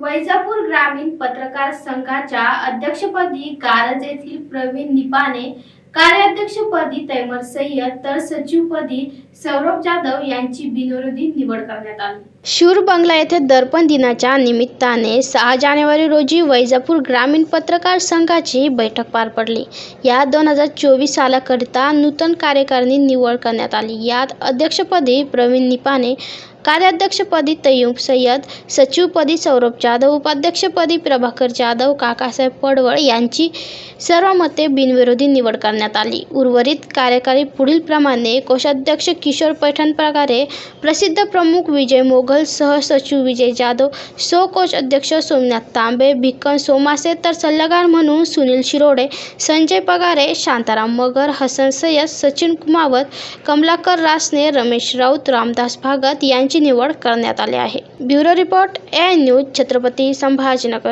वैजापूर ग्रामीण पत्रकार संघाच्या अध्यक्षपदी कारंज येथील प्रवीण निपाने कार्याध्यक्षपदी तैमर सय्यद तर सचिवपदी सौरभ जाधव यांची बिनविरोधी निवड करण्यात आली. शूर बंगला येथे दर्पण दिनाच्या निमित्ताने सहा जानेवारी रोजी वैजापूर ग्रामीण पत्रकार संघाची बैठक पार पडली. यात दोन हजार चोवीस सालाकरिता नूतन कार्यकारिणी निवड करण्यात आली. यात अध्यक्षपदी प्रवीण निपाने कार्याध्यक्षपदी तय्यूब सय्यद सचिवपदी सौरभ जाधव उपाध्यक्षपदी प्रभाकर जाधव काकासाहेब पडवळ यांची सर्व मते बिनविरोधी निवड करण्यात आली. उर्वरित कार्यकारी पुढीलप्रमाणे कोषाध्यक्ष किशोर पैठण प्रकारे प्रसिद्ध प्रमुख विजय मोघल सहसचिव विजय जाधव सो कोच अध्यक्ष सोमनाथ तांबे भिक्कन सोमासे तर सल्लागार म्हणून सुनील शिरोडे संजय पगारे शांताराम मगर हसन सय्यद सचिन कुमावत कमलाकर रासने रमेश राऊत रामदास भागत यांची निवड करण्यात आली आहे. Bureau report A news Chhatrapati Sambhajinagar.